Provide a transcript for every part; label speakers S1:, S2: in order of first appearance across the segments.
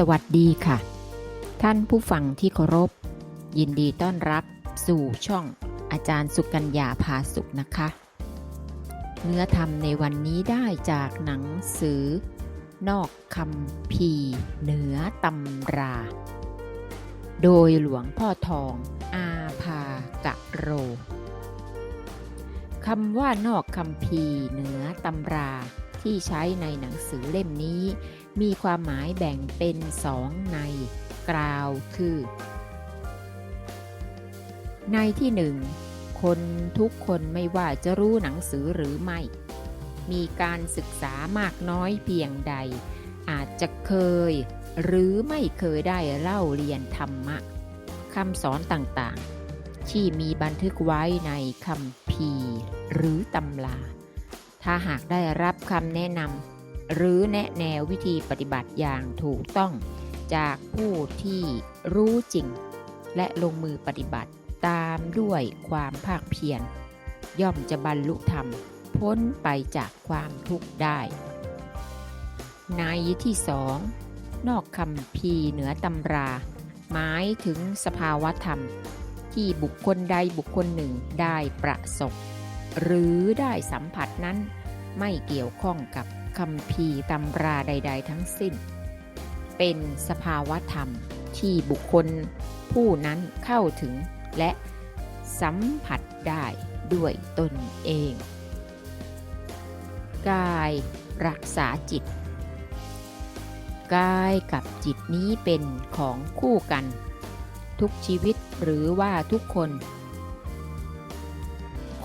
S1: สวัสดีค่ะ ท่านผู้ฟังที่เคารพ ยินดีต้อนรับสู่ช่องอาจารย์สุกัญญาพาสุขนะคะ เนื้อธรรมในวันนี้ได้จากหนังสือ นอกคำพีเหนือตำรา โดยหลวงพ่อทอง อาภากะโรคำว่านอกคำพีเหนือตำราที่ใช้ในหนังสือเล่มนี้ มีความหมายแบ่งเป็นสองในกล่าวคือ ในที่หนึ่งคนทุกคนไม่ว่าจะรู้หนังสือหรือไม่ มีการศึกษามากน้อยเพียงใด อาจจะเคย หรือไม่เคยได้เล่าเรียนธรรมะคำสอนต่างๆ ที่มีบันทึกไว้ในคำพีร์หรือตำรา ถ้าหากได้รับคำแนะนำ หรือแนะแนววิธีปฏิบัติอย่างถูกต้องจากผู้ที่รู้จริง และลงมือปฏิบัติตามด้วยความภาคเพียรย่อมจะบรรลุธรรม พ้นไปจากความทุกข์ได้ ในที่สองนอกคำพีเหนือตำรา หมายถึงสภาวะธรรม ที่บุคคลใดบุคคลหนึ่งได้ประสบ หรือได้สัมผัสนั้น ไม่เกี่ยวข้องกับคำพีตำราใด ๆ ทั้งสิ้น เป็นสภาวะธรรมที่บุคคลผู้นั้นเข้าถึงและสัมผัสได้ด้วยตนเอง กายรักษาจิต กายกับจิตนี้เป็นของคู่กัน ทุกชีวิตหรือว่าทุกคน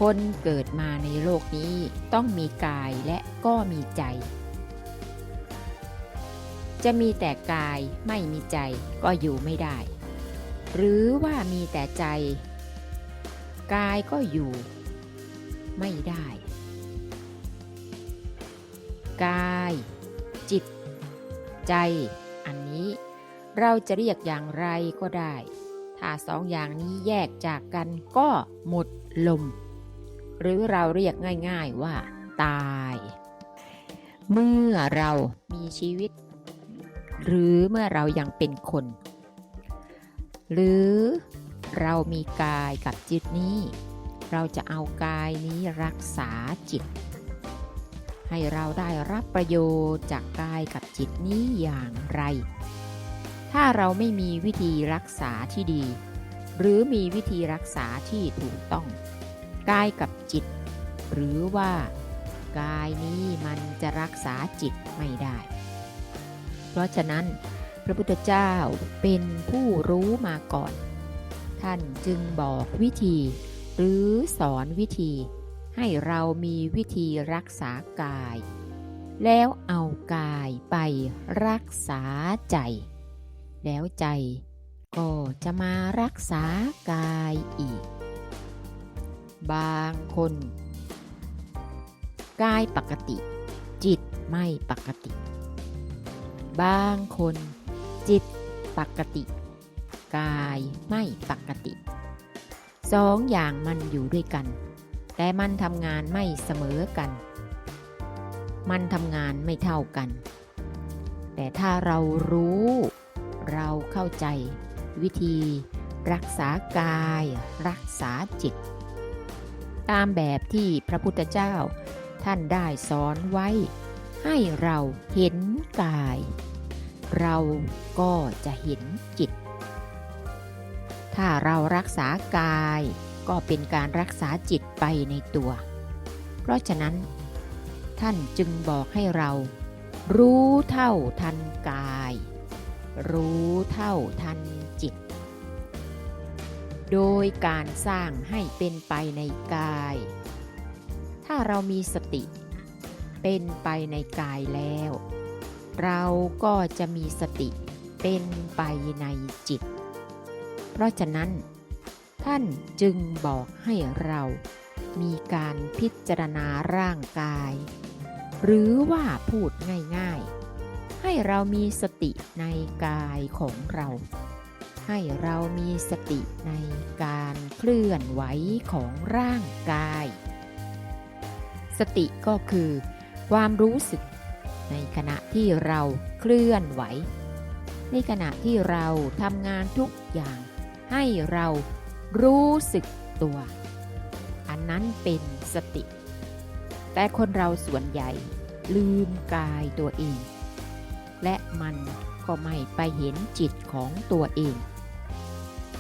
S1: คนเกิดมาในโลกนี้ต้องมีกายและก็มีใจ จะมีแต่กายไม่มีใจก็อยู่ไม่ได้ หรือว่ามีแต่ใจ กายก็อยู่ ไม่ได้ กาย จิต ใจ อันนี้ เราจะเรียกอย่างไรก็ได้ ถ้าสองอย่างนี้แยกจากกันก็หมดลม หรือเราเรียกง่ายๆว่า ตาย เมื่อเรามีชีวิต หรือเมื่อเรายังเป็นคน หรือเรามีกายกับจิตนี้ เราจะเอากายนี้รักษาจิต ให้เราได้รับประโยชน์จากกายกับจิตนี้อย่างไร ถ้าเราไม่มีวิธีรักษาที่ดี หรือมีวิธีรักษาที่ถูกต้อง กายกับจิต หรือว่ากายนี้มันจะรักษาจิตไม่ได้ เพราะฉะนั้นพระพุทธเจ้าเป็นผู้รู้มาก่อน ท่านจึงบอกวิธี หรือสอนวิธี ให้เรามีวิธีรักษากาย แล้วเอากายไปรักษาใจ แล้วใจก็จะมารักษากายอีก บางคนกายปกติ จิตไม่ปกติ บางคน จิตปกติ กายไม่ปกติสองอย่างมันอยู่ด้วยกัน แต่มันทำงานไม่เสมอกัน มันทำงานไม่เท่ากัน แต่ถ้าเรารู้ เราเข้าใจ วิธี รักษากาย รักษาจิต ตามแบบที่พระพุทธเจ้า ท่านได้สอนไว้ ให้เราเห็นกาย เราก็จะเห็นจิต ถ้าเรารักษากายก็เป็นการรักษาจิตไปในตัว เพราะฉะนั้น ท่านจึงบอกให้เรา รู้เท่าทันกาย รู้เท่าทัน โดยการสร้างให้เป็นไปในกาย ถ้าเรามีสติ เป็นไปในกายแล้ว เราก็จะมีสติเป็นไปในจิต เพราะฉะนั้น ท่านจึงบอกให้เรามีการพิจารณาร่างกาย หรือว่าพูดง่ายๆ ให้เรามีสติในกายของเรา ให้เรามีสติในการเคลื่อนไหวของร่างกาย สติก็คือ ความรู้สึก ในขณะที่เราเคลื่อนไหว ในขณะที่เราทำงานทุกอย่าง ให้เรารู้สึกตัว อันนั้นเป็นสติ แต่คนเราส่วนใหญ่ลืมกายตัวเอง และมันก็ไม่ไปเห็นจิตของตัวเอง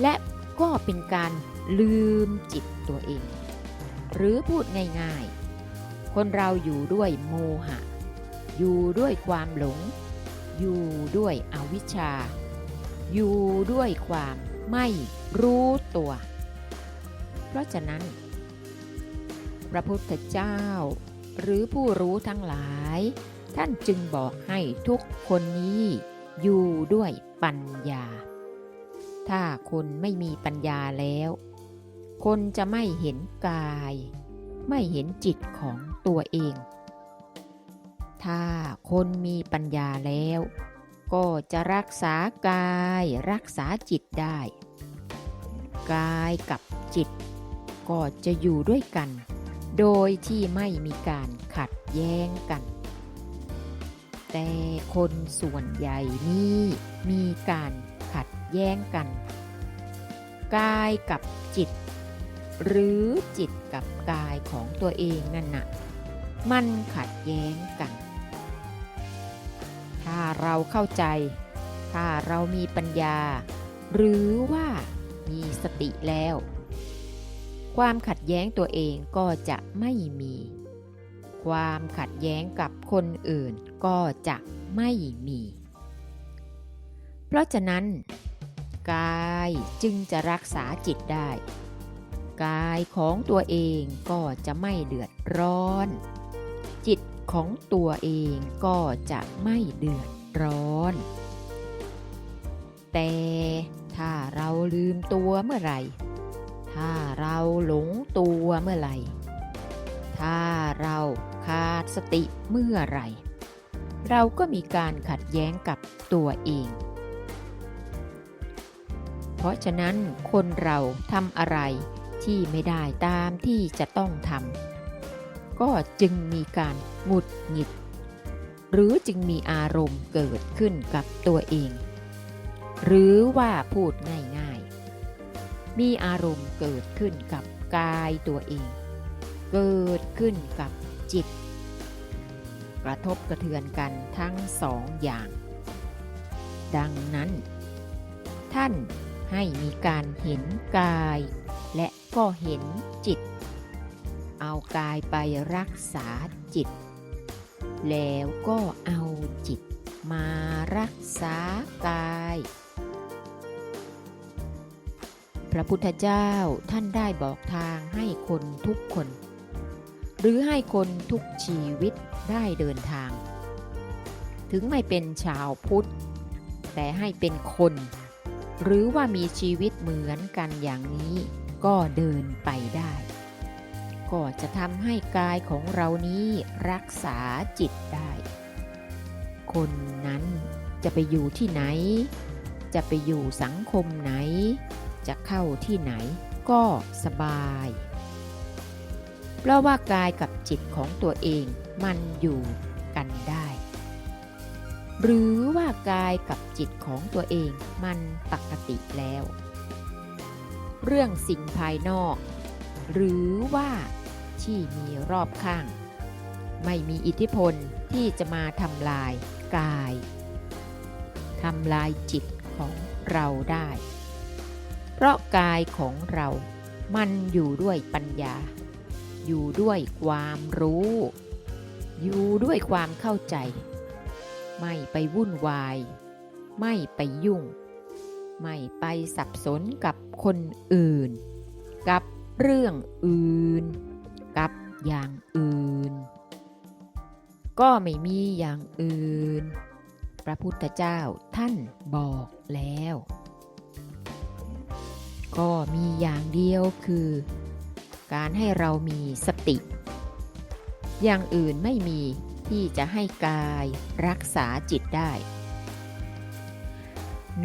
S1: และก็เป็นการลืมจิตตัวเอง หรือพูดง่ายๆ คนเราอยู่ด้วยโมหะ อยู่ด้วยความหลง อยู่ด้วยอวิชชา อยู่ด้วยความไม่รู้ตัว เพราะฉะนั้น พระพุทธเจ้า หรือผู้รู้ทั้งหลาย ท่านจึงบอกให้ทุกคนนี้ อยู่ด้วยปัญญา ถ้าคนไม่มีปัญญาแล้ว คนจะไม่เห็นกาย ไม่เห็นจิตของตัวเอง ถ้าคนมีปัญญาแล้ว ก็จะรักษากายรักษาจิตได้ กายกับจิต ก็จะอยู่ด้วยกัน โดยที่ไม่มีการขัดแย้งกัน แต่คนส่วนใหญ่นี่มีการ แย้งกัน กายกับจิต หรือจิตกับกายของตัวเองนั่นนะมันขัดแย้งกัน ถ้าเราเข้าใจ ถ้าเรามีปัญญา หรือว่ามีสติแล้ว ความขัดแย้งตัวเองก็จะไม่มี ความขัดแย้งกับคนอื่นก็จะไม่มี เพราะฉะนั้น กายจึงจะรักษาจิตได้ กายของตัวเองก็จะไม่เดือดร้อน จิตของตัวเองก็จะไม่เดือดร้อน แต่ถ้าเราลืมตัวเมื่อไหร่ ถ้าเราหลงตัวเมื่อไหร่ ถ้าเราขาดสติเมื่อไหร่ เราก็มีการขัดแย้งกับตัวเอง เพราะฉะนั้นคนเราทำอะไรที่ไม่ได้ตามที่จะต้องทำก็จึงมีการหงุดหงิด หรือจึงมีอารมณ์เกิดขึ้นกับตัวเอง หรือว่าพูดง่ายๆ มีอารมณ์เกิดขึ้นกับกายตัวเอง เกิดขึ้นกับจิต กระทบกระเทือนกันทั้งสองอย่าง ดังนั้น ท่าน ให้มีการเห็นกาย และก็เห็นจิต เอากายไปรักษาจิต แล้วก็เอาจิตมารักษากาย พระพุทธเจ้าท่านได้บอกทางให้คนทุกคน หรือให้คนทุกชีวิตได้เดินทาง ถึงไม่เป็นชาวพุทธ แต่ให้เป็นคน หรือว่ามีชีวิตเหมือนกันอย่างนี้ ก็เดินไปได้ ก็จะทำให้กายของเรานี้รักษาจิตได้ คนนั้นจะไปอยู่ที่ไหน จะไปอยู่สังคมไหน จะเข้าที่ไหนก็สบาย เพราะว่ากายกับจิตของตัวเองมันอยู่กันได้ หรือว่ากายกับจิตของตัวเองมันปกติแล้ว เรื่องสิ่งภายนอก หรือว่าที่มีรอบข้าง ไม่มีอิทธิพลที่จะมาทำลายกายทำลายจิตของเราได้ เพราะกายของเรามันอยู่ด้วยปัญญา อยู่ด้วยความรู้ อยู่ด้วยความเข้าใจ ไม่ไปวุ่นวาย ไม่ไปยุ่ง ไม่ไปสับสนกับคนอื่น กับเรื่องอื่น กับอย่างอื่น ก็ไม่มีอย่างอื่น พระพุทธเจ้าท่านบอกแล้ว ก็มีอย่างเดียวคือ การให้เรามีสติ อย่างอื่นไม่มี ที่จะให้กายรักษาจิตได้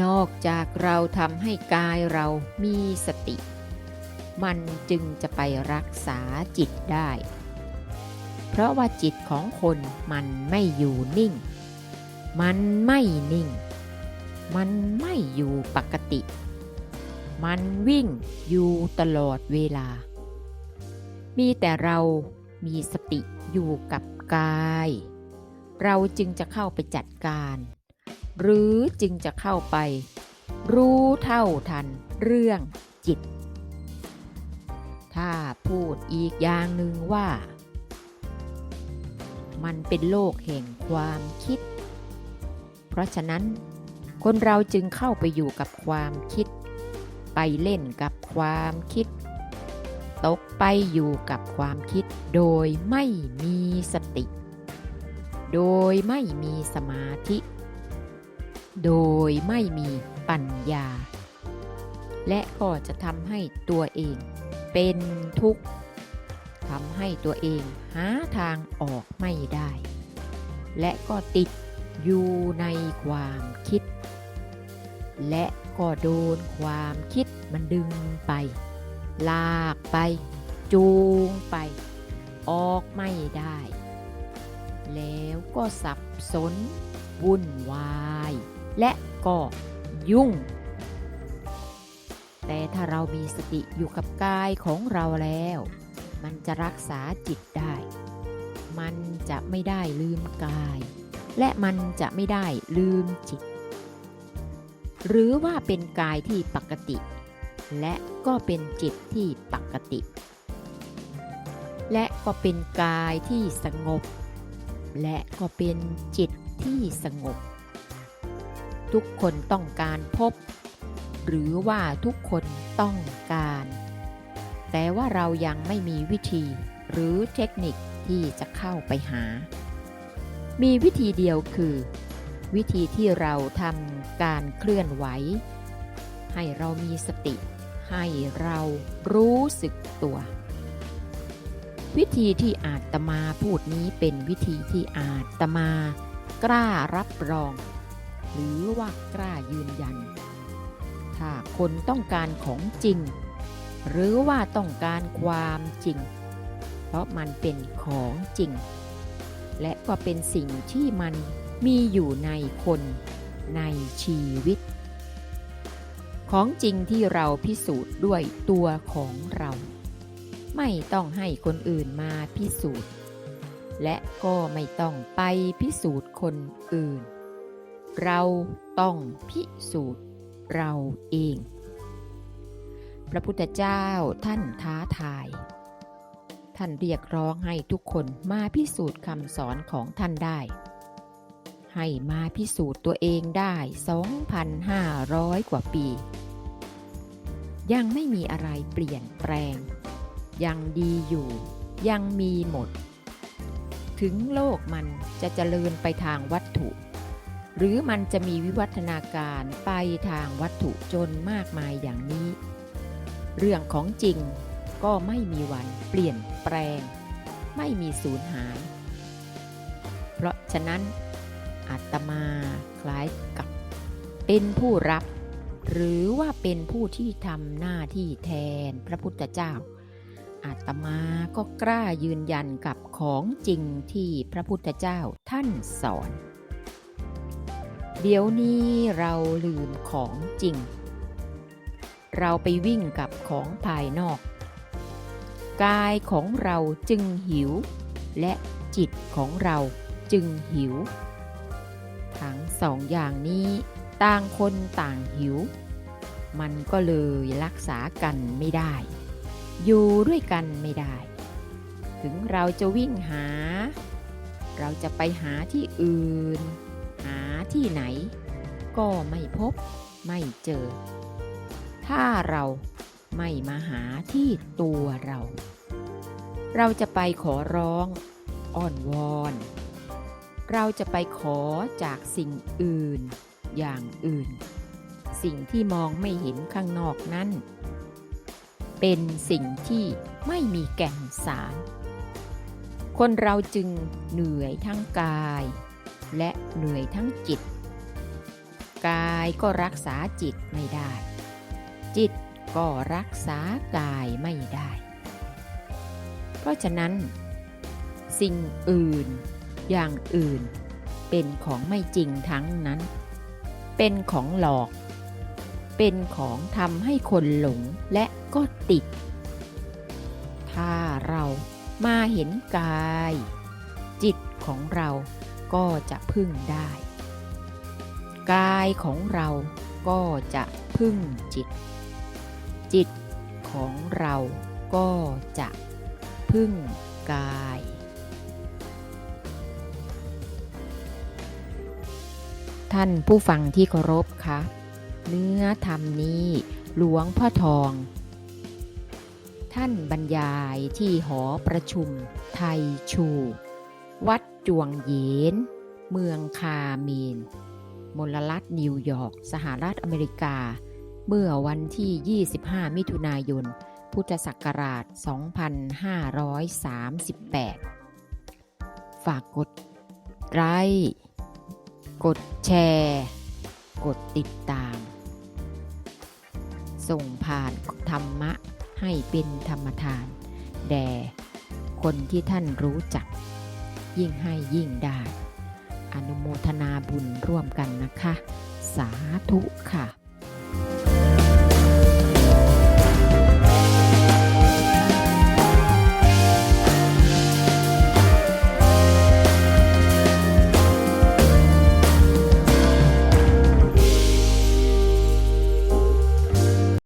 S1: นอกจากเราทำให้กายเรามีสติ มันจึงจะไปรักษาจิตได้ เพราะว่าจิตของคนมันไม่อยู่นิ่ง มันไม่นิ่ง มันไม่อยู่ปกติ มันวิ่งอยู่ตลอดเวลา มีแต่เรามีสติอยู่กับ กาย เราจึงจะเข้าไปจัดการ หรือจึงจะเข้าไป รู้เท่าทันเรื่องจิต ถ้าพูดอีกอย่างหนึ่งว่า มันเป็นโลกแห่งความคิด เพราะฉะนั้น คนเราจึงเข้าไปอยู่กับความคิด ไปเล่นกับความคิด ตกไปอยู่กับความคิดโดยไม่มีสติ โดยไม่มีสมาธิ โดยไม่มีปัญญา และก็จะทำให้ตัวเองเป็นทุกข์ทำให้ตัวเองหาทางออกไม่ได้ และก็ติดอยู่ในความคิด และก็โดนความคิดมันดึงไป ลากไป จูงไป ออกไม่ได้ แล้วก็สับสน วุ่นวาย และก็ยุ่ง แต่ถ้าเรามีสติอยู่กับกายของเราแล้ว มันจะรักษาจิตได้ มันจะไม่ได้ลืมกาย และมันจะไม่ได้ลืมจิต หรือว่าเป็นกายที่ปกติ และก็เป็นจิตที่ปกติ และก็เป็นกายที่สงบ และก็เป็นจิตที่สงบ ทุกคนต้องการพบ หรือว่าทุกคนต้องการ แต่ว่าเรายังไม่มีวิธีหรือเทคนิคที่จะเข้าไปหา มีวิธีเดียวคือ วิธีที่เราทำการเคลื่อนไหว ให้เรามีสติ ให้เรารู้สึกตัว วิธีที่อาตมาพูดนี้เป็นวิธีที่อาตมากล้ารับรอง หรือว่ากล้ายืนยัน ถ้าคนต้องการของจริง หรือว่าต้องการความจริง เพราะมันเป็นของจริง และก็เป็นสิ่งที่มันมีอยู่ในคนในชีวิต ของจริงที่เราพิสูจน์ด้วยตัวของเรา ไม่ต้องให้คนอื่นมาพิสูจน์ และก็ไม่ต้องไปพิสูจน์คนอื่น เราต้องพิสูจน์เราเอง พระพุทธเจ้าท่านท้าทาย ท่านเรียกร้องให้ทุกคนมาพิสูจน์คำสอนของท่านได้ ให้มาพิสูจน์ตัวเองได้ 2,500 กว่าปี ยังไม่มีอะไรเปลี่ยนแปลง ยังดีอยู่ ยังมีหมด ถึงโลกมันจะเจริญไปทางวัตถุ หรือมันจะมีวิวัฒนาการไปทางวัตถุจนมากมายอย่างนี้ เรื่องของจริงก็ไม่มีวันเปลี่ยนแปลง ไม่มีสูญหาย เพราะฉะนั้น อาตมาคล้ายกับเป็นผู้รับ หรือว่าเป็นผู้ที่ทำหน้าที่แทนพระพุทธเจ้า อาตมาก็กล้ายืนยันกับของจริงที่พระพุทธเจ้าท่านสอน เดี๋ยวนี้เราลืมของจริง เราไปวิ่งกับของภายนอก กายของเราจึงหิว และจิตของเราจึงหิว ทั้งสองอย่างนี้ต่างคนต่างหิว มันก็เลยรักษากันไม่ได้ อยู่ด้วยกันไม่ได้ ถึงเราจะวิ่งหา เราจะไปหาที่อื่น หาที่ไหน ก็ไม่พบไม่เจอ ถ้าเราไม่มาหาที่ตัวเรา เราจะไปขอร้อง อ้อนวอน เราจะไปขอจากสิ่งอื่นอย่างอื่น สิ่งที่มองไม่เห็นข้างนอกนั้น เป็นสิ่งที่ไม่มีแก่นสาร คนเราจึงเหนื่อยทั้งกาย และเหนื่อยทั้งจิต กายก็รักษาจิตไม่ได้ จิตก็รักษากายไม่ได้ เพราะฉะนั้น สิ่งอื่น อย่างอื่น เป็นของไม่จริงทั้งนั้น เป็นของหลอก เป็นของทำให้คนหลงและก็ติด ถ้าเรามาเห็นกาย จิตของเราก็จะพึ่งได้ กายของเราก็จะพึ่งจิต จิตของเราก็จะพึ่งกาย ท่านผู้ฟังที่เคารพคะเนื้อธรรมนี้หลวงพ่อทอง ท่านบรรยายที่หอประชุมไทยชู วัดจวงเยน เมืองคาเมน มลรัฐนิวยอร์ก สหรัฐอเมริกา เมื่อวันที่ 25 มิถุนายน พุทธศักราช 2538 ฝากกดไลค์ กดแชร์ กดติดตาม ส่งผ่านธรรมะให้เป็นธรรมทาน แด่คนที่ท่านรู้จัก ยิ่งให้ยิ่งได้ อนุโมทนาบุญร่วมกันนะคะ สาธุค่ะ